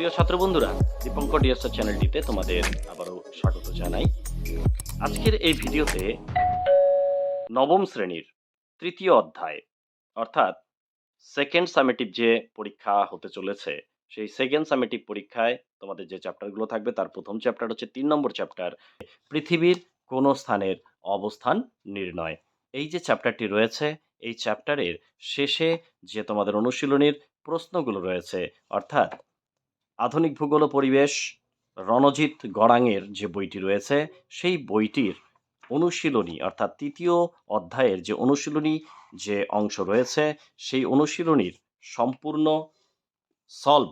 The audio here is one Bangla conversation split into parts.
প্রিয় ছাত্র বন্ধুরা, দীপঙ্কর ডিএসআর চ্যানেলটিতে তোমাদের আবারও স্বাগত জানাই। আজকের এই ভিডিওতে নবম শ্রেণির তৃতীয় অধ্যায়, অর্থাৎ সেকেন্ড সামেটিভ যে পরীক্ষা হতে চলেছে, সেই সেকেন্ড সামেটিভ পরীক্ষায় তোমাদের যে চ্যাপ্টারগুলো থাকবে, তার প্রথম চ্যাপ্টার হচ্ছে তিন নম্বর চ্যাপ্টার পৃথিবীর কোন স্থানের অবস্থান নির্ণয়। এই যে চ্যাপ্টারটি রয়েছে, এই চ্যাপ্টারের শেষে যে তোমাদের অনুশীলনীর প্রশ্নগুলো রয়েছে, অর্থাৎ আধুনিক ভূগোল পরিবেশ, রণজিৎ গড়াঙের যে বইটি রয়েছে, সেই বইটির অনুশীলনী, অর্থাৎ তৃতীয় অধ্যায়ের যে অনুশীলনী যে অংশ রয়েছে, সেই অনুশীলনীর সম্পূর্ণ সলভ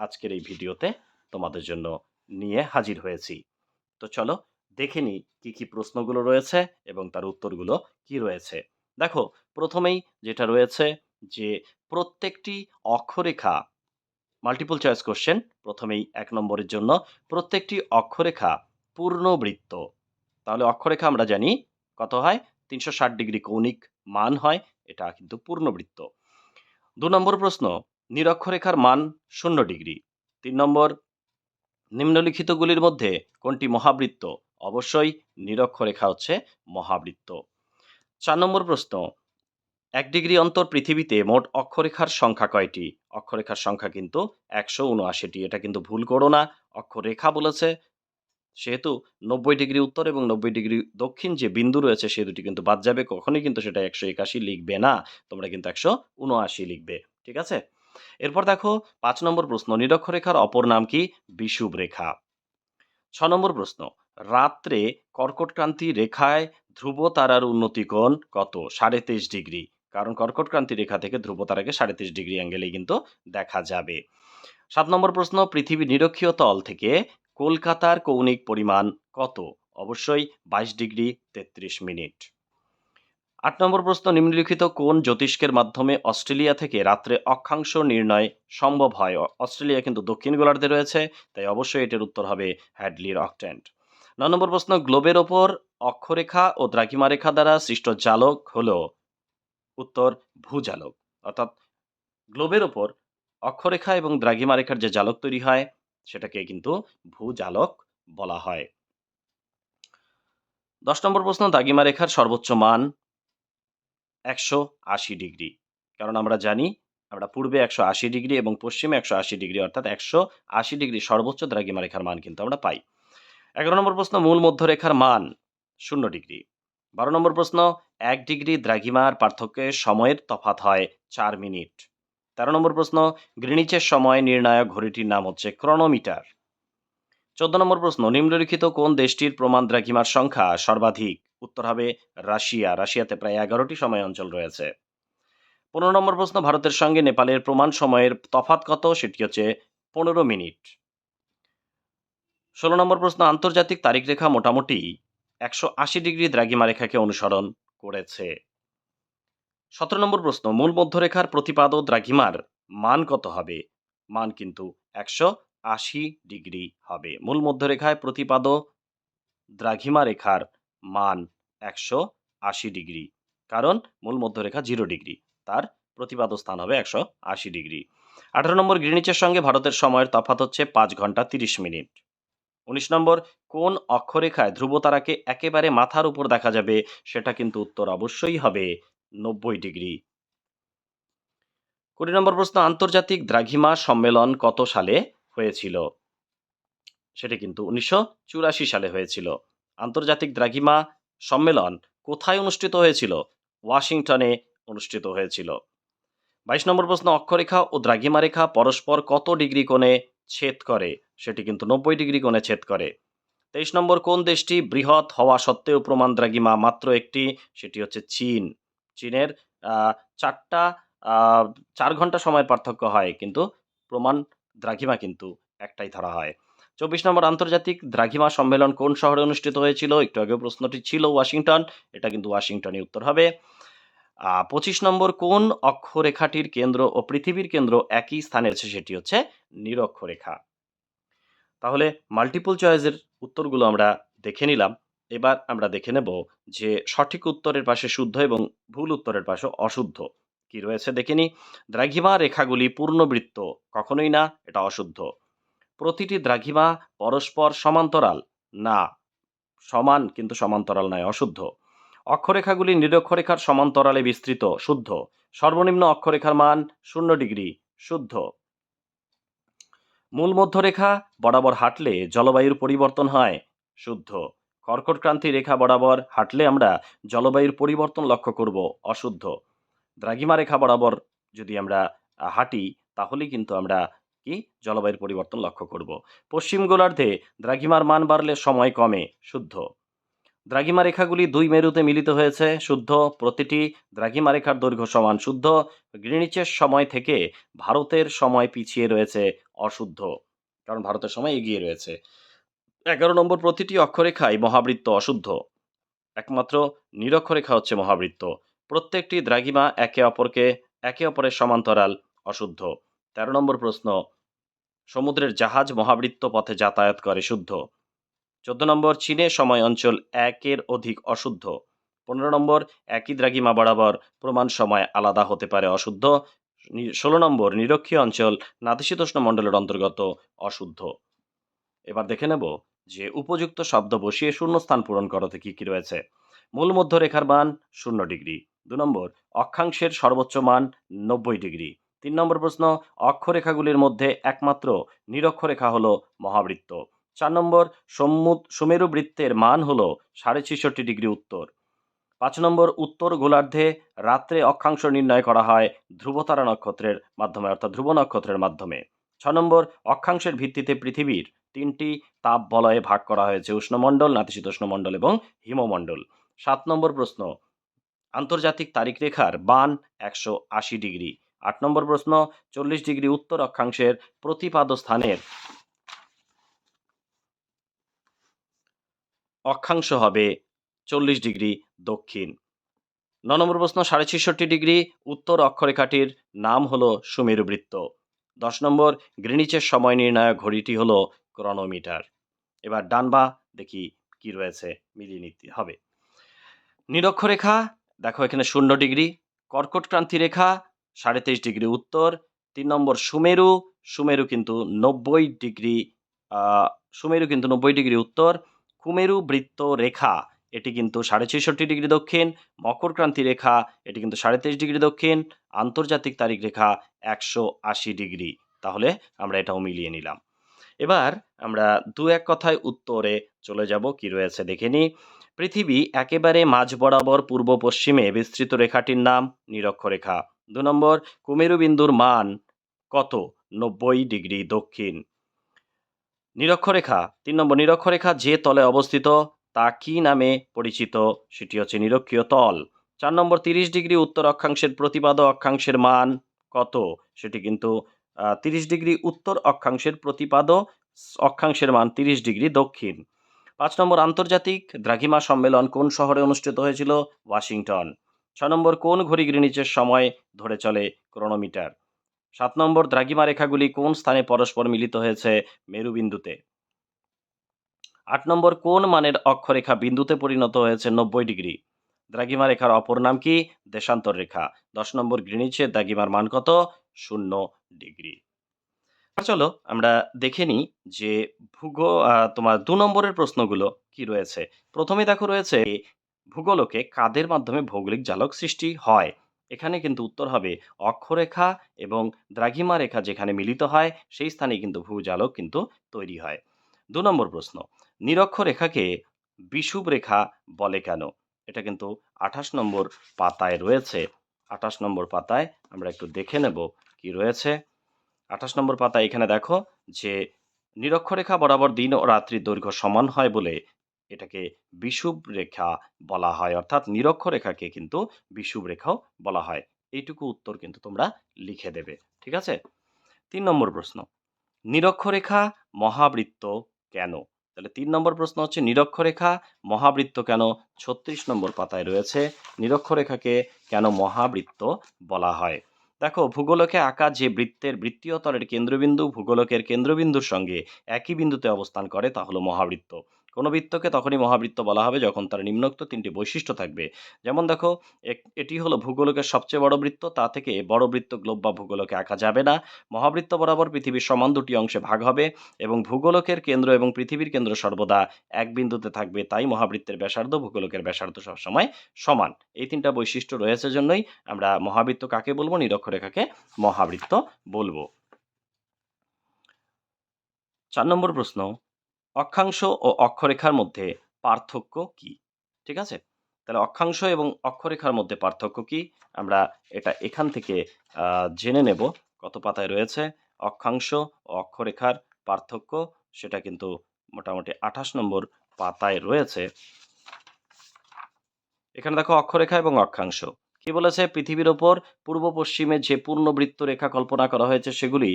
আজকের এই ভিডিওতে তোমাদের জন্য নিয়ে হাজির হয়েছি। তো চলো দেখে নিই কী কী প্রশ্নগুলো রয়েছে এবং তার উত্তরগুলো কি রয়েছে। দেখো, প্রথমেই যেটা রয়েছে যে প্রত্যেকটি অক্ষরেখা মাল্টিপল চয়েস কোশ্চেন প্রথমেই এক নম্বরের জন্য প্রত্যেকটি অক্ষরেখা পূর্ণবৃত্ত। তাহলে অক্ষরেখা আমরা জানি কত হয়? তিনশো ষাট ডিগ্রি কৌণিক মান হয়, এটা কিন্তু পূর্ণবৃত্ত। দু নম্বর প্রশ্ন, নিরক্ষরেখার মান শূন্য ডিগ্রি। তিন নম্বর, নিম্নলিখিতগুলির মধ্যে কোনটি মহাবৃত্ত? অবশ্যই নিরক্ষরেখা হচ্ছে মহাবৃত্ত। চার নম্বর প্রশ্ন এক ডিগ্রি অন্তর পৃথিবীতে মোট অক্ষরেখার সংখ্যা কয়টি? অক্ষরেখার সংখ্যা কিন্তু একশো উনআশিটি। এটা কিন্তু ভুল করো না। অক্ষরেখা বলেছে, সেহেতু নব্বই ডিগ্রি উত্তর এবং নব্বই ডিগ্রি দক্ষিণ যে বিন্দু রয়েছে, সে দুটি কিন্তু বাদ যাবে। কখনোই কিন্তু সেটা একশো একাশি লিখবে না। তোমরা কিন্তু একশো উনআশি লিখবে। ঠিক আছে? এরপর দেখো, পাঁচ নম্বর প্রশ্ন, নিরক্ষরেখার অপর নাম কি? বিষুব রেখা ছ নম্বর প্রশ্ন, রাত্রে কর্কটক্রান্তি রেখায় ধ্রুব তারার উন্নতি কোণ কত? সাড়ে তেইশ ডিগ্রি। কারণ কর্কটক্রান্তি রেখা থেকে ধ্রুব তারাকে সাড়ে তেইশ ডিগ্রি অ্যাঙ্গেলেই কিন্তু দেখা যাবে। সাত নম্বর প্রশ্ন পৃথিবীর নিরক্ষীয় তল থেকে কলকাতার কৌণিক পরিমাণ কত? অবশ্যই বাইশ ডিগ্রি তেত্রিশ মিনিট। আট নম্বর প্রশ্ন, নিম্নলিখিত কোন জ্যোতিষ্কের মাধ্যমে অস্ট্রেলিয়া থেকে রাত্রে অক্ষাংশ নির্ণয় সম্ভব হয়? অস্ট্রেলিয়া কিন্তু দক্ষিণ গোলার্ধে রয়েছে, তাই অবশ্যই এটির উত্তর হবে হ্যাডলির অকটেন্ট। ন নম্বর প্রশ্ন, গ্লোবের ওপর অক্ষরেখা ও দ্রাঘিমা রেখা দ্বারা সৃষ্ট জালক হলো উত্তর ভূজালক। অর্থাৎ গ্লোবের ওপর অক্ষরেখা এবং দ্রাঘিমা রেখার যে জালক তৈরি হয়, সেটাকে কিন্তু ভূজালক বলা হয়। দশ নম্বর প্রশ্ন দাগিমা রেখার সর্বোচ্চ মান একশো আশি ডিগ্রি। কারণ আমরা জানি, আমরা পূর্বে একশো আশি ডিগ্রি এবং পশ্চিমে একশো আশি ডিগ্রি, অর্থাৎ একশো আশি ডিগ্রি সর্বোচ্চ দ্রাঘিমা রেখার মান কিন্তু আমরা পাই। এগারো নম্বর প্রশ্ন, মূল মধ্যরেখার মান শূন্য ডিগ্রি। বারো নম্বর প্রশ্ন, এক ডিগ্রি দ্রাঘিমার পার্থক্যে সময়ের তফাত হয় চার মিনিট। তেরো নম্বর প্রশ্ন, গ্রিনিচের সময় নির্ণায়ক ঘড়িটির নাম হচ্ছে ক্রনোমিটার। চোদ্দ নম্বর প্রশ্ন, নিম্নলিখিত কোন দেশটির প্রমাণ দ্রাঘিমার সংখ্যা সর্বাধিক? উত্তর হবে রাশিয়া। রাশিয়াতে প্রায় এগারোটি সময় অঞ্চল রয়েছে। পনেরো নম্বর প্রশ্ন, ভারতের সঙ্গে নেপালের প্রমাণ সময়ের তফাত কত? সেটি হচ্ছে পনেরো মিনিট। ষোলো নম্বর প্রশ্ন, আন্তর্জাতিক তারিখ রেখা মোটামুটি একশো আশি ডিগ্রি দ্রাঘিমা রেখাকে অনুসরণ করেছে। সতেরো নম্বর প্রশ্ন, মূল মধ্যরেখার প্রতিপাদ দ্রাঘিমার মান কত হবে? মান কিন্তু একশো আশি ডিগ্রি হবে। মূল মধ্যরেখায় প্রতিপাদ দ্রাঘিমা রেখার মান একশো আশি ডিগ্রি, কারণ মূল মধ্যরেখা জিরো ডিগ্রি, তার প্রতিপাদ স্থান হবে একশো আশি ডিগ্রি। আঠারো নম্বর গ্রিনিচের সঙ্গে ভারতের সময়ের তফাত হচ্ছে পাঁচ ঘণ্টা তিরিশ মিনিট। উনিশ নম্বর, কোন অক্ষরেখায় ধ্রুবতারাকে একেবারে মাথার উপর দেখা যাবে, সেটা কিন্তু উত্তর অবশ্যই হবে নব্বই ডিগ্রি। কুড়ি নম্বর প্রশ্ন, আন্তর্জাতিক দ্রাঘিমা সম্মেলন কত সালে হয়েছিল? সেটি কিন্তু উনিশশো চুরাশি সালে হয়েছিল। আন্তর্জাতিক দ্রাঘিমা সম্মেলন কোথায় অনুষ্ঠিত হয়েছিল? ওয়াশিংটনে অনুষ্ঠিত হয়েছিল। বাইশ নম্বর প্রশ্ন, অক্ষরেখা ও দ্রাঘিমা রেখা পরস্পর কত ডিগ্রি কোণে ছেদ করে? সেটি কিন্তু নব্বই ডিগ্রি কোণে ছেদ করে। তেইশ নম্বর কোন দেশটি বৃহৎ হওয়া সত্ত্বেও প্রমাণ দ্রাঘিমা মাত্র একটি, সেটি হচ্ছে চীন। চীনের চারটা চার ঘণ্টা সময়ের পার্থক্য হয়, কিন্তু প্রমাণ দ্রাঘিমা কিন্তু একটাই ধরা হয়। চব্বিশ নম্বর আন্তর্জাতিক দ্রাঘিমা সম্মেলন কোন শহরে অনুষ্ঠিত হয়েছিল? একটু আগে প্রশ্নটি ছিল, ওয়াশিংটন। এটা কিন্তু ওয়াশিংটনই উত্তর হবে। পঁচিশ নম্বর কোন অক্ষরেখাটির কেন্দ্র ও পৃথিবীর কেন্দ্র একই স্থানে আছে সেটি হচ্ছে নিরক্ষরেখা। তাহলে মাল্টিপল চয়েসের উত্তরগুলো আমরা দেখে নিলাম। এবার আমরা দেখে নেব যে সঠিক উত্তরের পাশে শুদ্ধ এবং ভুল উত্তরের পাশে অশুদ্ধ। কি রয়েছে দেখে নি দ্রাঘিমা রেখাগুলি পূর্ণবৃত্ত, কখনোই না, এটা অশুদ্ধ। প্রতিটি দ্রাঘিমা পরস্পর সমান্তরাল, না, সমান কিন্তু সমান্তরাল নয়, অশুদ্ধ। অক্ষরেখাগুলি নিরক্ষরেখার সমান্তরালে বিস্তৃত, শুদ্ধ। সর্বনিম্ন অক্ষরেখার মান শূন্য ডিগ্রি, শুদ্ধ। মূল মধ্যরেখা বরাবর হাঁটলে জলবায়ুর পরিবর্তন হয়। শুদ্ধ। কর্কটক্রান্তি রেখা বরাবর হাঁটলে আমরা জলবায়ুর পরিবর্তন লক্ষ্য করব, অশুদ্ধ। দ্রাঘিমা রেখা বরাবর যদি আমরা হাঁটি, তাহলেই কিন্তু আমরা কি? জলবায়ুর পরিবর্তন লক্ষ্য করব। পশ্চিম গোলার্ধে দ্রাঘিমার মান বাড়লে সময় কমে, শুদ্ধ। দ্রাঘিমা রেখাগুলি দুই মেরুতে মিলিত হয়েছে, শুদ্ধ। প্রতিটি দ্রাঘিমা রেখার দৈর্ঘ্য সমান, শুদ্ধ। গ্রিনিচের সময় থেকে ভারতের সময় পিছিয়ে রয়েছে অশুদ্ধ। কারণ ভারতের সময় এগিয়ে রয়েছে। এগারো নম্বর প্রতিটি অক্ষরেখায় মহাবৃত্ত অশুদ্ধ। একমাত্র নিরক্ষরেখা হচ্ছে মহাবৃত্ত। প্রত্যেকটি দ্রাঘিমা একে অপরকে, একে অপরের সমান্তরাল অশুদ্ধ। তেরো নম্বর প্রশ্ন, সমুদ্রের জাহাজ মহাবৃত্ত পথে যাতায়াত করে শুদ্ধ। চোদ্দ নম্বর, চীনে সময় অঞ্চল একের অধিক অশুদ্ধ। পনেরো নম্বর, একই দ্রাঘিমা বরাবর প্রমাণ সময় আলাদা হতে পারে অশুদ্ধ। ষোলো নম্বর, নিরক্ষীয় অঞ্চল নাতিশীতোষ্ণ মণ্ডলের অন্তর্গত অশুদ্ধ। এবার দেখে নেব যে উপযুক্ত শব্দ বসিয়ে শূন্যস্থান পূরণ করতে কি কি রয়েছে। মূল মধ্যরেখার মান শূন্য ডিগ্রি। দু নম্বর, অক্ষাংশের সর্বোচ্চ মান নব্বই ডিগ্রি। তিন নম্বর প্রশ্ন, অক্ষরেখাগুলির মধ্যে একমাত্র নিরক্ষরেখা হলো মহাবৃত্ত। চার নম্বর সম্মুদ সুমেরু বৃত্তের মান হলো সাড়ে ছেষট্টি ডিগ্রি উত্তর। পাঁচ নম্বর উত্তর গোলার্ধে রাত্রে অক্ষাংশ নির্ণয় করা হয় ধ্রুবতারা নক্ষত্রের মাধ্যমে, অর্থাৎ ধ্রুব নক্ষত্রের মাধ্যমে। ছ নম্বর, অক্ষাংশের ভিত্তিতে পৃথিবীর তিনটি তাপ বলয়ে ভাগ করা হয়েছে উষ্ণমণ্ডল, নাতিশীতোষ্ণ মণ্ডল এবং হিমমণ্ডল। সাত নম্বর প্রশ্ন, আন্তর্জাতিক তারিখ রেখার বান একশো আশি ডিগ্রি। আট নম্বর প্রশ্ন, চল্লিশ ডিগ্রি উত্তর অক্ষাংশের প্রতিপাদ স্থানের অক্ষাংশ হবে চল্লিশ ডিগ্রি দক্ষিণ। ন নম্বর প্রশ্ন, সাড়ে ছেষট্টি ডিগ্রি উত্তর অক্ষরেখাটির নাম হল সুমেরু বৃত্ত। দশ নম্বর, গ্রিনিচের সময় নির্ণায়ক ঘড়িটি হলো ক্রনোমিটার। এবার ডানবা দেখি কি রয়েছে, মিলিয়ে নিতে হবে। নিরক্ষরেখা, দেখো এখানে শূন্য ডিগ্রি। কর্কট ক্রান্তি রেখা, সাড়ে তেইশ ডিগ্রি উত্তর। তিন নম্বর, সুমেরু। সুমেরু কিন্তু নব্বই ডিগ্রি সুমেরু কিন্তু নব্বই ডিগ্রি উত্তর। কুমেরু বৃত্ত রেখা এটি কিন্তু সাড়ে ছেষট্টি ডিগ্রি দক্ষিণ, মকর ক্রান্তি রেখা, এটি কিন্তু সাড়ে তেইশ ডিগ্রি দক্ষিণ, আন্তর্জাতিক তারিখ রেখা একশো আশি ডিগ্রি। তাহলে আমরা এটাও মিলিয়ে নিলাম। এবার আমরা দু এক কথায় উত্তরে চলে যাব, কি রয়েছে দেখে নিই। পৃথিবী একেবারে মাঝ বরাবর পূর্ব পশ্চিমে বিস্তৃত রেখাটির নাম নিরক্ষরেখা দু নম্বর, কুমেরু বিন্দুর মান কত? নব্বই ডিগ্রি দক্ষিণ। নিরক্ষরেখা তিন নম্বর নিরক্ষরেখা যে তলে অবস্থিত তা কি নামে পরিচিত? সেটি হচ্ছে নিরক্ষীয় তল। চার নম্বর তিরিশ ডিগ্রি উত্তর অক্ষাংশের প্রতিপাদ অক্ষাংশের মান কত? সেটি কিন্তু তিরিশ ডিগ্রি উত্তর অক্ষাংশের প্রতিপাদ অক্ষাংশের মান তিরিশ ডিগ্রি দক্ষিণ। পাঁচ নম্বর আন্তর্জাতিক দ্রাঘিমা সম্মেলন কোন শহরে অনুষ্ঠিত হয়েছিল? ওয়াশিংটন। ছ নম্বর কোন ঘড়ি গ্রিনিচের সময় ধরে চলে ক্রোনোমিটার? সাত নম্বর দ্রাঘিমা রেখাগুলি কোন স্থানে পরস্পর মিলিত হয়েছে মেরুবিন্দুতে? আট নম্বর, কোন মানের অক্ষরেখা বিন্দুতে পরিণত হয়েছে নব্বই ডিগ্রি? দ্রাঘিমা রেখার অপর নাম কি? দেশান্তর রেখা। দশ নম্বর গ্রিনিচের দ্রাঘিমার মান কত? শূন্য ডিগ্রি। চলো আমরা দেখে নিই যে ভূগো তোমার দু নম্বরের প্রশ্নগুলো কি রয়েছে। প্রথমে দেখো রয়েছে ভূগোলকে কাদের মাধ্যমে ভৌগোলিক জালক সৃষ্টি হয়? এখানে কিন্তু উত্তর হবে অক্ষরেখা এবং দ্রাঘিমা রেখা যেখানে মিলিত হয়, সেই স্থানে কিন্তু ভূজালক কিন্তু তৈরি হয়। দু নম্বর প্রশ্ন নিরক্ষরেখাকে বিষুব রেখা বলে কেন? এটা কিন্তু আঠাশ নম্বর পাতায় রয়েছে। আঠাশ নম্বর পাতায় আমরা একটু দেখে নেব কি রয়েছে। আঠাশ নম্বর পাতায় এখানে দেখো যে নিরক্ষরেখা বরাবর দিন ও রাত্রির দৈর্ঘ্য সমান হয় বলে এটাকে বিষুব রেখা বলা হয়। অর্থাৎ নিরক্ষরেখাকে কিন্তু বিষুব রেখাও বলা হয়। এইটুকু উত্তর কিন্তু তোমরা লিখে দেবে। ঠিক আছে? তিন নম্বর প্রশ্ন। নিরক্ষরেখা মহাবৃত্ত কেন? তাহলে তিন নম্বর প্রশ্ন হচ্ছে, নিরক্ষরেখা মহাবৃত্ত কেন ছত্রিশ নম্বর পাতায় রয়েছে? নিরক্ষরেখাকে কেন মহাবৃত্ত বলা হয়? দেখো, ভূগোলকে আঁকা যে বৃত্তের বৃত্তীয় তলের কেন্দ্রবিন্দু ভূগোলকের কেন্দ্রবিন্দুর সঙ্গে একই বিন্দুতে অবস্থান করে, তা হলো মহাবৃত্ত। কোনো বৃত্তকে তখনই মহাবৃত্ত বলা হবে যখন তার নিম্নোক্ত তিনটি বৈশিষ্ট্য থাকবে। যেমন দেখো এটি হলো ভূগোলকের সবচেয়ে বড় বৃত্ত, তা থেকে বড় বৃত্ত গ্লোব বা ভূগোলকে আঁকা যাবে না। মহাবৃত্ত বরাবর পৃথিবীর সমান দুটি অংশে ভাগ হবে এবং ভূগোলকের কেন্দ্র এবং পৃথিবীর কেন্দ্র সর্বদা এক বিন্দুতে থাকবে, তাই মহাবৃত্তের ব্যাসার্ধ ভূগোলকের ব্যাসার্ধ সবসময় সমান। এই তিনটা বৈশিষ্ট্য রয়েছে জন্যই আমরা মহাবৃত্ত কাকে বলব, নিরক্ষরেখাকে মহাবৃত্ত বলব। চার নম্বর প্রশ্ন অক্ষাংশ ও অক্ষরেখার মধ্যে পার্থক্য কি? ঠিক আছে? তাহলে অক্ষাংশ এবং অক্ষরেখার মধ্যে পার্থক্য কি? আমরা এটা এখান থেকে জেনে নেব কত পাতায় রয়েছে। অক্ষাংশ ও অক্ষরেখার পার্থক্য, সেটা কিন্তু মোটামুটি আঠাশ নম্বর পাতায় রয়েছে। এখানে দেখো অক্ষরেখা এবং অক্ষাংশ। কি বলেছে? পৃথিবীর ওপর পূর্ব পশ্চিমে যে পূর্ণবৃত্ত রেখা কল্পনা করা হয়েছে, সেগুলি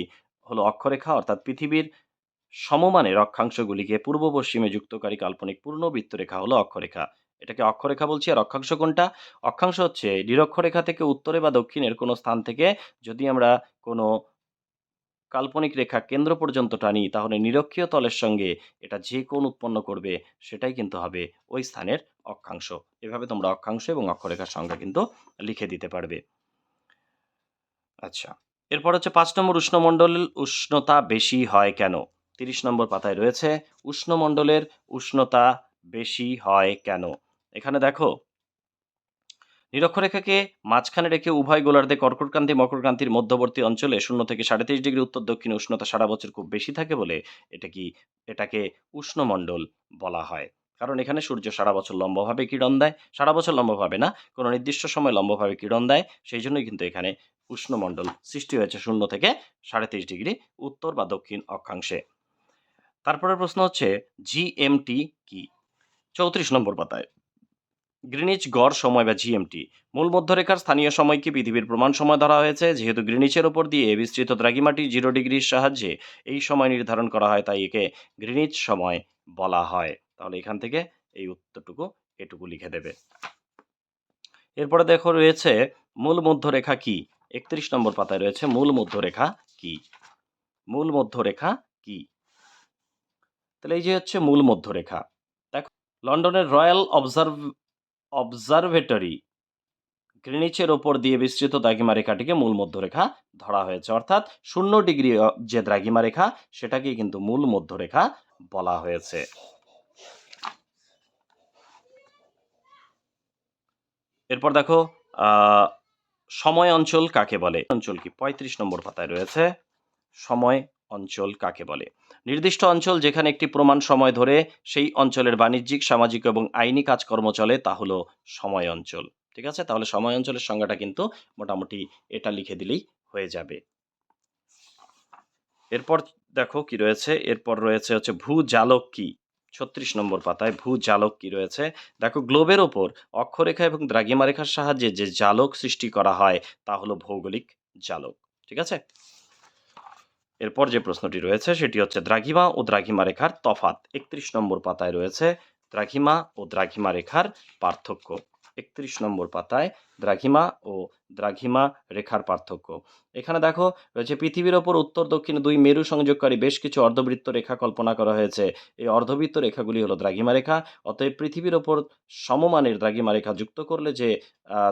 হলো অক্ষরেখা, অর্থাৎ পৃথিবীর সমমানের অক্ষাংশগুলিকে পূর্ব পশ্চিমে যুক্তকারী কাল্পনিক পূর্ণবৃত্ত রেখা হলো অক্ষরেখা। এটাকে অক্ষরেখা বলছি, আর অক্ষাংশ কোনটা? অক্ষাংশ হচ্ছে নিরক্ষরেখা থেকে উত্তরে বা দক্ষিণের কোনো স্থান থেকে যদি আমরা কোনো কাল্পনিক রেখা কেন্দ্র পর্যন্ত টানি, তাহলে নিরক্ষীয় তলের সঙ্গে এটা যে কোণ উৎপন্ন করবে, সেটাই কিন্তু হবে ওই স্থানের অক্ষাংশ। এভাবে তোমরা অক্ষাংশ এবং অক্ষরেখার সংখ্যা কিন্তু লিখে দিতে পারবে। আচ্ছা এরপর হচ্ছে পাঁচ নম্বর উষ্ণমণ্ডল উষ্ণতা বেশি হয় কেন? তিরিশ নম্বর পাতায় রয়েছে উষ্ণমণ্ডলের উষ্ণতা বেশি হয় কেন? এখানে দেখো, নিরক্ষরেখাকে মাঝখানে রেখে উভয় গোলার্ধে কর্কটক্রান্তি, মকরক্রান্তির মধ্যবর্তী অঞ্চলে শূন্য থেকে সাড়ে তেইশ ডিগ্রি উত্তর দক্ষিণে উষ্ণতা সারা বছর খুব বেশি থাকে বলে এটা কি, এটাকে উষ্ণমণ্ডল বলা হয়। কারণ এখানে সূর্য সারা বছর লম্বভাবে কিরণ দেয়, সারা বছর লম্বভাবে না, কোনো নির্দিষ্ট সময় লম্বভাবে কিরণ দেয়, সেই জন্যই কিন্তু এখানে উষ্ণমণ্ডল সৃষ্টি হয়েছে শূন্য থেকে সাড়ে তেইশ ডিগ্রি উত্তর বা দক্ষিণ অক্ষাংশে। তারপরের প্রশ্ন হচ্ছে জিএমটি কি? চৌত্রিশ নম্বর পাতায়। গ্রিনিচ গড় সময় বা জিএমটি মূল মধ্যরেখার স্থানীয় সময়কে পৃথিবীর প্রমাণ সময় ধরা হয়েছে? যেহেতু গ্রিনিচের ওপর দিয়ে বিস্তৃত দ্রাঘিমাটি জিরো ডিগ্রির সাহায্যে এই সময় নির্ধারণ করা হয়, তাই একে গ্রিনিচ সময় বলা হয়। তাহলে এখান থেকে এই উত্তরটুকু এটুকু লিখে দেবে। এরপরে দেখো রয়েছে, মূল মধ্যরেখা কি? একত্রিশ নম্বর পাতায় রয়েছে, মূল মধ্যরেখা কি? মূল মধ্যরেখা কি? তাহলে এই যে হচ্ছে মূল মধ্যরেখা। দেখো, লন্ডনের রয়্যাল অবজার্ভ, অবজারভেটরি গ্রিনিচের ওপর দিয়ে বিস্তৃত দ্রাঘিমা রেখাটিকে মূল মধ্যরেখা ধরা হয়েছে। অর্থাৎ শূন্য ডিগ্রি যে দ্রাঘিমা রেখা, সেটাকেই কিন্তু মূল মধ্যরেখা বলা হয়েছে। এরপর দেখো সময় অঞ্চল কাকে বলে? অঞ্চল কি? পঁয়ত্রিশ নম্বর পাতায় রয়েছে। সময় অঞ্চল কাকে বলে? নির্দিষ্ট অঞ্চল যেখানে একটি প্রমাণ সময় ধরে সেই অঞ্চলের বাণিজ্যিক, সামাজিক এবং আইনি কাজকর্ম চলে, তা হলো সময় অঞ্চল। ঠিক আছে? তাহলে সময় অঞ্চলের সংজ্ঞাটা কিন্তু মোটামুটি এটা লিখে দিলেই হয়ে যাবে। এরপর দেখো কি রয়েছে? এরপর রয়েছে হচ্ছে ভূজালক। কি ছত্রিশ নম্বর পাতায় ভূজালক কি রয়েছে। দেখো গ্লোবের ওপর অক্ষরেখা এবং দ্রাঘিমা রেখার সাহায্যে যে জালক সৃষ্টি করা হয়, তা হলো ভৌগোলিক জালক। ঠিক আছে? এরপর যে প্রশ্নটি রয়েছে সেটি হচ্ছে দ্রাঘিমা ও দ্রাঘিমা রেখার তফাত একত্রিশ নম্বর পাতায় রয়েছে দ্রাঘিমা ও দ্রাঘিমা রেখার পার্থক্য। একত্রিশ নম্বর পাতায় দ্রাঘিমা ও দ্রাঘিমা রেখার পার্থক্য। এখানে দেখো, রয়েছে পৃথিবীর ওপর, উত্তর, দক্ষিণে দুই মেরু সংযোগকারী বেশ কিছু অর্ধবৃত্ত রেখা কল্পনা করা হয়েছে। এই অর্ধবৃত্ত রেখাগুলি হলো দ্রাঘিমা রেখা। অতএব পৃথিবীর ওপর সমমানের দ্রাঘিমা রেখা যুক্ত করলে যে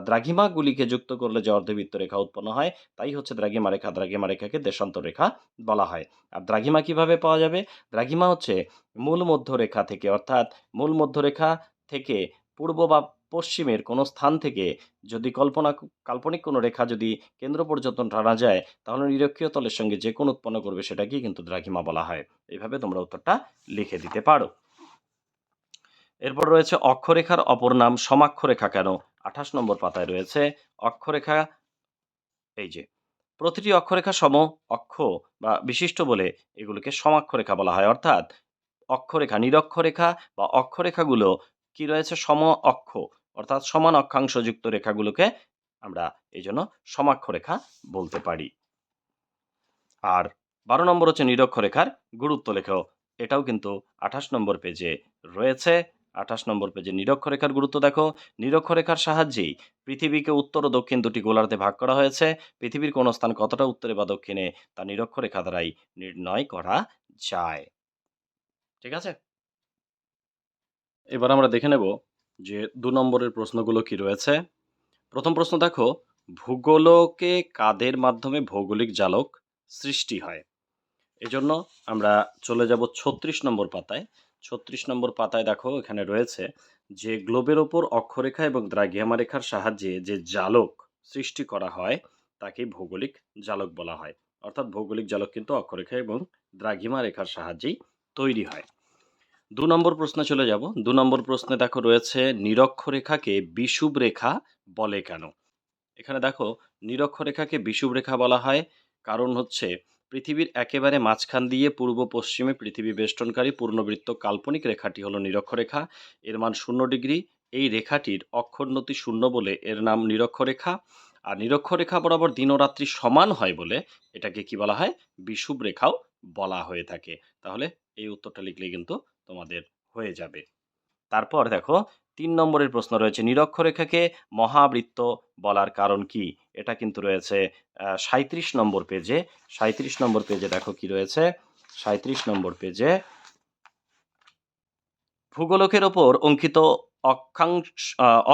দ্রাঘিমাগুলিকে যুক্ত করলে যে অর্ধবৃত্ত রেখা উৎপন্ন হয়, তাই হচ্ছে দ্রাঘিমা রেখা। দ্রাঘিমা রেখাকে দেশান্তর রেখা বলা হয়। আর দ্রাঘিমা কীভাবে পাওয়া যাবে? দ্রাঘিমা হচ্ছে মূল মধ্যরেখা থেকে, অর্থাৎ মূল মধ্যরেখা থেকে পূর্ব বা পশ্চিমের কোনো স্থান থেকে যদি কল্পনা কাল্পনিক কোনো রেখা যদি কেন্দ্র পর্যন্ত টানা যায়, তাহলে নিরক্ষীয় তলের সঙ্গে যে কোন উৎপন্ন করবে সেটাকেই কিন্তু দ্রাঘিমা বলা হয়। এইভাবে তোমরা উত্তরটা লিখে দিতে পারো। এরপর রয়েছে অক্ষরেখার অপর নাম সমাক্ষরেখা কেন? আঠাশ নম্বর পাতায় রয়েছে অক্ষরেখা, এই যে, প্রতিটি অক্ষরেখা সম অক্ষ বা বিশিষ্ট বলে এগুলোকে সমাক্ষরেখা বলা হয়। অর্থাৎ অক্ষরেখা নিরক্ষরেখা বা অক্ষরেখাগুলো কি রয়েছে? সম অক্ষ। অর্থাৎ সমান অক্ষাংশযুক্ত রেখাগুলোকে আমরা এই জন্য সমাক্ষরেখা বলতে পারি। আর বারো নম্বর হচ্ছে নিরক্ষরেখার গুরুত্ব লেখাও এটাও কিন্তু আঠাশ নম্বর পেজে রয়েছে। আঠাশ নম্বর পেজে নিরক্ষরেখার গুরুত্ব দেখো। নিরক্ষরেখার সাহায্যেই পৃথিবীকে উত্তর ও দক্ষিণ দুটি গোলার্ধে ভাগ করা হয়েছে। পৃথিবীর কোন স্থান কতটা উত্তরে বা দক্ষিণে তা নিরক্ষরেখা দ্বারাই নির্ণয় করা যায়। ঠিক আছে? এবার আমরা দেখে নেব যে দু নম্বরের প্রশ্নগুলো কি রয়েছে? প্রথম প্রশ্ন দেখো, ভূগোলকে কাদের মাধ্যমে ভৌগোলিক জালক সৃষ্টি হয়? এজন্য আমরা চলে যাব ছত্রিশ নম্বর পাতায়। ছত্রিশ নম্বর পাতায় দেখো, এখানে রয়েছে যে গ্লোবের ওপর অক্ষরেখা এবং দ্রাঘিমা রেখার সাহায্যে যে জালক সৃষ্টি করা হয়, তাকে ভৌগোলিক জালক বলা হয়। অর্থাৎ ভৌগোলিক জালক কিন্তু অক্ষরেখা এবং দ্রাঘিমা রেখার সাহায্যেই তৈরি হয়। দু নম্বর প্রশ্নে চলে যাব। দু নম্বর প্রশ্নে দেখো রয়েছে, নিরক্ষরেখাকে বিষুব রেখা বলে কেন? এখানে দেখো, নিরক্ষরেখাকে বিষুব রেখা বলা হয়। কারণ হচ্ছে, পৃথিবীর একেবারে মাঝখান দিয়ে পূর্ব পশ্চিমে পৃথিবী বেষ্টনকারী পূর্ণবৃত্ত কাল্পনিক রেখাটি হলো নিরক্ষরেখা। এর মান শূন্য ডিগ্রি। এই রেখাটির অক্ষোন্নতি শূন্য বলে এর নাম নিরক্ষরেখা। আর নিরক্ষরেখা বরাবর দিন ও রাত্রি সমান হয় বলে এটাকে কি বলা হয়? বিষুব রেখাও বলা হয়ে থাকে। তাহলে এই উত্তরটা লিখলে কিন্তু তোমাদের হয়ে যাবে। তারপর দেখো, তিন নম্বরের প্রশ্ন রয়েছে, নিরক্ষরেখাকে মহাবৃত্ত বলার কারণ কি? এটা কিন্তু রয়েছে সাঁত্রিশ নম্বর পেজে। সাঁত্রিশ নম্বর পেজে দেখো কি রয়েছে সাঁত্রিশ নম্বর পেজে, ভূগোলকের ওপর অঙ্কিত অক্ষাংশ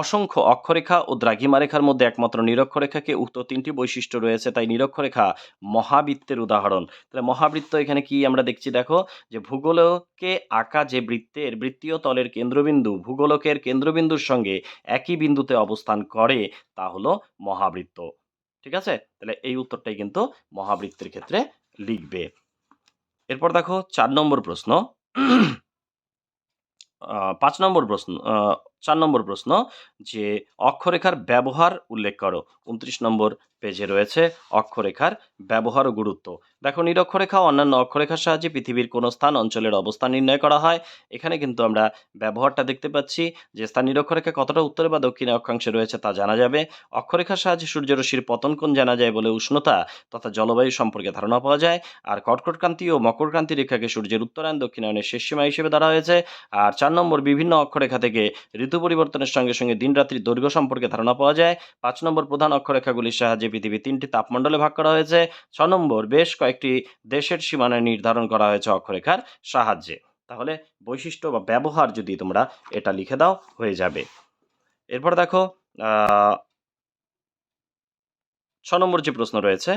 অসংখ্য অক্ষরেখা ও দ্রাঘিমা রেখার মধ্যে একমাত্র নিরক্ষরেখাকে উক্ত তিনটি বৈশিষ্ট্য রয়েছে। তাই নিরক্ষরেখা মহাবৃত্তের উদাহরণ। তাহলে মহাবৃত্ত এখানে কি আমরা দেখছি? দেখো যে ভূগোলকে আঁকা যে বৃত্তের বৃত্তীয় তলের কেন্দ্রবিন্দু ভূগোলকের কেন্দ্রবিন্দুর সঙ্গে একই বিন্দুতে অবস্থান করে, তা হলো মহাবৃত্ত। ঠিক আছে? তাহলে এই উত্তরটাই কিন্তু মহাবৃত্তের ক্ষেত্রে লিখবে। এরপর দেখো চার নম্বর প্রশ্ন। পাঁচ নম্বর প্রশ্ন চার নম্বর প্রশ্ন, যে অক্ষরেখার ব্যবহার উল্লেখ করো। উনত্রিশ নম্বর পেজে রয়েছে অক্ষরেখার ব্যবহার ও গুরুত্ব। দেখো, নিরক্ষরেখা অন্যান্য অক্ষরেখার সাহায্যে পৃথিবীর কোনো স্থান, অঞ্চলের অবস্থান নির্ণয় করা হয়। এখানে কিন্তু আমরা ব্যবহারটা দেখতে পাচ্ছি যে স্থান নিরক্ষরেখা কতটা উত্তরে বা দক্ষিণে অক্ষাংশে রয়েছে তা জানা যাবে। অক্ষরেখার সাহায্যে সূর্যরশ্মির পতন কোণ জানা যায় বলে উষ্ণতা তথা জলবায়ু সম্পর্কে ধারণা পাওয়া যায়। আর কর্কটক্রান্তি ও মকরক্রান্তি রেখাকে সূর্যের উত্তরায়ণ, দক্ষিণায়নের শেষ সীমা হিসেবে ধরা হয়েছে। আর চার নম্বর বিভিন্ন অক্ষরেখা থেকে ঋতু পরিবর্তনের সঙ্গে সঙ্গে দিন রাত্রির দৈর্ঘ্য সম্পর্কে ধারণা পাওয়া যায়। পাঁচ নম্বর প্রধান অক্ষরেখাগুলির সাহায্যে পৃথিবী তিনটি তাপমণ্ডলে ভাগ করা হয়েছে। ছ নম্বর, বেশ কয়েকটি দেশের সীমানা নির্ধারণ করা হয়েছে অক্ষরেখার সাহায্যে। তাহলে বৈশিষ্ট্য বা ব্যবহার যদি তোমরা এটা লিখে দাও, হয়ে যাবে। এরপর দেখো ছ নম্বর যে প্রশ্ন রয়েছে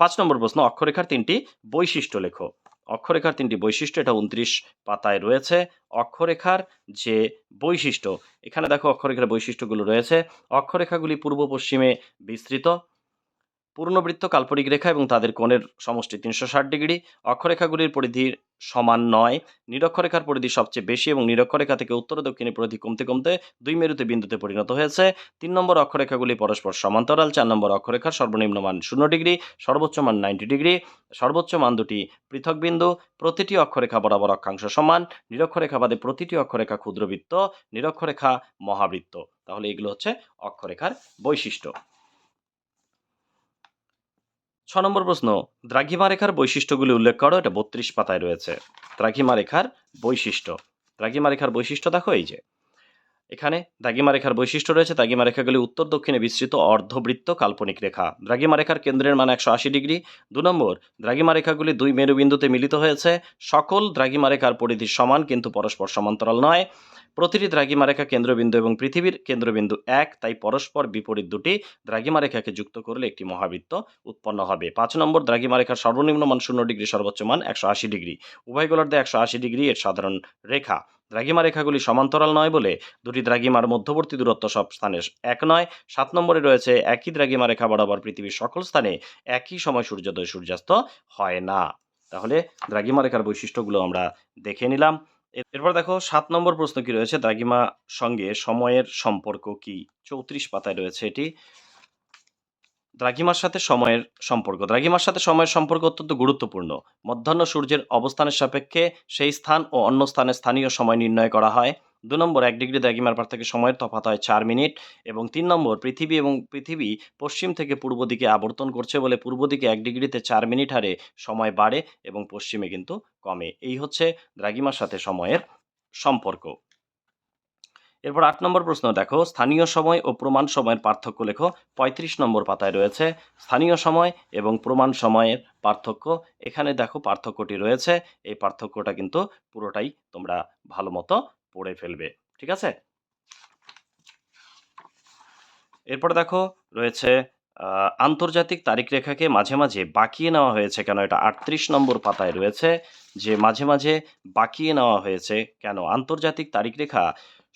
পাঁচ নম্বর প্রশ্ন অক্ষরেখার তিনটি বৈশিষ্ট্য লেখো। অক্ষরেখার তিনটি বৈশিষ্ট্য, এটা উনত্রিশ পাতায় রয়েছে। অক্ষরেখার যে বৈশিষ্ট্য, এখানে দেখো অক্ষরেখার বৈশিষ্ট্যগুলো রয়েছে। অক্ষরেখাগুলি পূর্ব পশ্চিমে বিস্তৃত। পূর্ণবৃত্ত কাল্পনিক রেখা এবং তাদের কোণের সমষ্টি তিনশো ষাট ডিগ্রি। অক্ষরেখাগুলির পরিধি সমান নয়। নিরক্ষরেখার পরিধি সবচেয়ে বেশি এবং নিরক্ষরেখা থেকে উত্তর দক্ষিণে পরিধি কমতে কমতে দুই মেরুতে বিন্দুতে পরিণত হয়েছে। তিন নম্বর অক্ষরেখাগুলি পরস্পর সমান্তরাল, চার নম্বর অক্ষরেখার সর্বনিম্ন মান শূন্য ডিগ্রি, সর্বোচ্চ মান নাইনটি ডিগ্রি, সর্বোচ্চ মান দুটি পৃথক বিন্দু, প্রতিটি অক্ষরেখা বরাবর অক্ষাংশ সমান, নিরক্ষরেখা বাদে প্রতিটি অক্ষরেখা ক্ষুদ্রবৃত্ত, নিরক্ষরেখা মহাবৃত্ত। তাহলে এগুলো হচ্ছে অক্ষরেখার বৈশিষ্ট্য। ছ নম্বর প্রশ্ন, দ্রাঘিমা রেখার বৈশিষ্ট্যগুলি উল্লেখ করো, এটা বত্রিশ পাতায় রয়েছে। দ্রাঘিমা রেখার বৈশিষ্ট্য। দ্রাঘিমা রেখার বৈশিষ্ট্য দেখো এই যে। এখানে দ্রাঘিমা রেখার বৈশিষ্ট্য রয়েছে, দ্রাঘিমা রেখাগুলি উত্তর দক্ষিণে বিস্তৃত অর্ধবৃত্ত কাল্পনিক রেখা। দ্রাঘিমা রেখার কেন্দ্রের মান একশো আশি ডিগ্রি। দু নম্বর, দ্রাঘিমা রেখাগুলি দুই মেরুবিন্দুতে মিলিত হয়েছে। সকল দ্রাঘিমা রেখার পরিধি সমান, কিন্তু পরস্পর সমান্তরাল নয়। প্রতিটি দ্রাঘিমা রেখা কেন্দ্রবিন্দু এবং পৃথিবীর কেন্দ্রবিন্দু এক, তাই পরস্পর বিপরীত দুটি দ্রাঘিমা রেখাকে যুক্ত করলে একটি মহাবৃত্ত উৎপন্ন হবে। পাঁচ নম্বর দ্রাঘিমা রেখার সর্বনিম্ন মান শূন্য ডিগ্রি, সর্বোচ্চ মান একশো আশি ডিগ্রি। উভয় গোলার্ধে একশো আশি ডিগ্রি এর সাধারণ রেখা। দ্রাঘিমা রেখাগুলি সমান্তরাল নয় বলে দুটি দ্রাঘিমার মধ্যবর্তী দূরত্ব সব স্থানে এক নয়। সাত নম্বরে রয়েছে, একই দ্রাঘিমা রেখা বরাবর পৃথিবীর সকল স্থানে একই সময় সূর্যোদয় সূর্যাস্ত হয় না। তাহলে দ্রাঘিমা রেখার বৈশিষ্ট্যগুলো আমরা দেখে নিলাম। এরপর দেখো সাত নম্বর প্রশ্ন কি রয়েছে? দ্রাঘিমা সঙ্গে সময়ের সম্পর্ক কি? চৌত্রিশ পাতায় রয়েছে এটি। দ্রাঘিমার সাথে সময়ের সম্পর্ক। দ্রাঘিমার সাথে সময়ের সম্পর্ক অত্যন্ত গুরুত্বপূর্ণ। মধ্যাহ্ন সূর্যের অবস্থানের সাপেক্ষে সেই স্থান ও অন্য স্থানে স্থানীয় সময় নির্ণয় করা হয়। দু নম্বর, এক ডিগ্রি দ্রাঘিমার পার থেকে সময়ের তফাত হয় চার মিনিট এবং তিন নম্বর, পৃথিবী এবং পৃথিবী পশ্চিম থেকে পূর্ব দিকে আবর্তন করছে বলে পূর্ব দিকে এক ডিগ্রিতে চার মিনিট হারে সময় বাড়ে এবং পশ্চিমে কিন্তু কমে। এই হচ্ছে দ্রাঘিমার সাথে সময়ের সম্পর্ক। এরপর আট নম্বর প্রশ্ন, দেখো, স্থানীয় সময় ও প্রমাণ সময়ের পার্থক্য লেখো। পঁয়ত্রিশ নম্বর পাতায় রয়েছে, স্থানীয় সময় এবং প্রমাণ সময়ের পার্থক্য। এখানে দেখো পার্থক্যটি রয়েছে, এই পার্থক্যটা কিন্তু পুরোটাই তোমরা ভালো মতো পড়ে ফেলবে, ঠিক আছে? এরপর দেখো রয়েছে আন্তর্জাতিক তারিখ রেখাকে মাঝে মাঝে বাকিয়ে নেওয়া হয়েছে কেন? এটা আটত্রিশ নম্বর পাতায় রয়েছে যে মাঝে মাঝে বাকিয়ে নেওয়া হয়েছে কেন? আন্তর্জাতিক তারিখ রেখা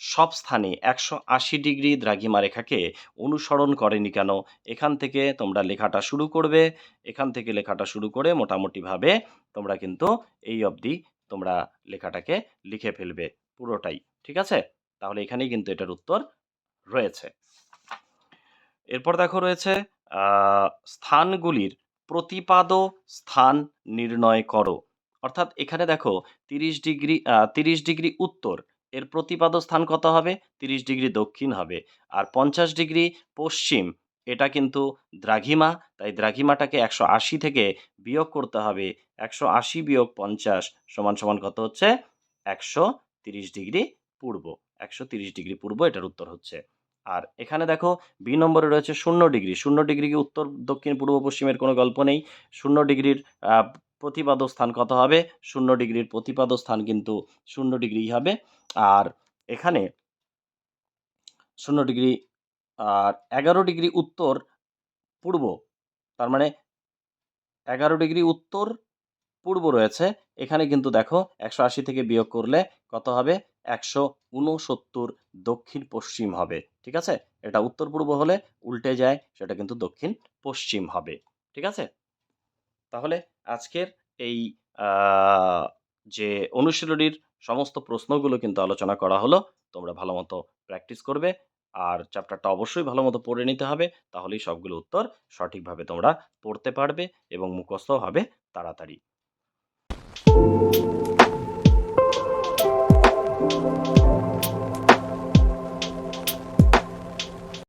সব স্থানে একশো আশি ডিগ্রি দ্রাঘিমা রেখাকে অনুসরণ করেনি কেন? এখান থেকে তোমরা লেখাটা শুরু করবে, এখান থেকে লেখাটা শুরু করে মোটামুটিভাবে তোমরা কিন্তু এই অবধি তোমরা লেখাটাকে লিখে ফেলবে। পুরোটাই, ঠিক আছে? তাহলে এখানেই কিন্তু এটার উত্তর রয়েছে। এরপর দেখো রয়েছে স্থানগুলির প্রতিপাদ স্থান নির্ণয় করো। অর্থাৎ এখানে দেখো তিরিশ ডিগ্রি তিরিশ ডিগ্রি উত্তর, এর প্রতিপাদ স্থান কত হবে? তিরিশ ডিগ্রি দক্ষিণ হবে। আর পঞ্চাশ ডিগ্রি পশ্চিম, এটা কিন্তু দ্রাঘিমা, তাই দ্রাঘিমাটাকে একশো আশি থেকে বিয়োগ করতে হবে। একশো আশি বিয়োগ পঞ্চাশ সমান সমান কত হচ্ছে? একশো তিরিশ ডিগ্রি পূর্ব, একশো তিরিশ ডিগ্রি পূর্ব এটার উত্তর হচ্ছে। আর এখানে দেখো বি নম্বরে রয়েছে শূন্য ডিগ্রি শূন্য ডিগ্রি কি উত্তর, দক্ষিণ, পূর্ব, পশ্চিমের কোনো গল্প নেই। শূন্য ডিগ্রির প্রতিপাদ স্থান কত হবে? শূন্য ডিগ্রির প্রতিপাদ স্থান কিন্তু শূন্য ডিগ্রি হবে। আর এখানে শূন্য ডিগ্রি, আর এগারো ডিগ্রি উত্তর পূর্ব, তার মানে এগারো ডিগ্রি উত্তর পূর্ব রয়েছে। এখানে কিন্তু দেখো একশো আশি থেকে বিয়োগ করলে কত হবে? একশো উনসত্তর দক্ষিণ পশ্চিম হবে। ঠিক আছে? এটা উত্তর পূর্ব হলে উল্টে যায়, সেটা কিন্তু দক্ষিণ পশ্চিম হবে। ঠিক আছে? তাহলে আজকের এই যে অনুশীলনীর সমস্ত প্রশ্নগুলো কিন্তু আলোচনা করা হলো। তোমরা ভালো মতো প্র্যাকটিস করবে। আর চ্যাপ্টারটা অবশ্যই ভালো মতো পড়ে নিতে হবে। তাহলেই সবগুলো উত্তর সঠিকভাবে তোমরা পড়তে পারবে এবং মুখস্থ হবে তাড়াতাড়ি। Thank you.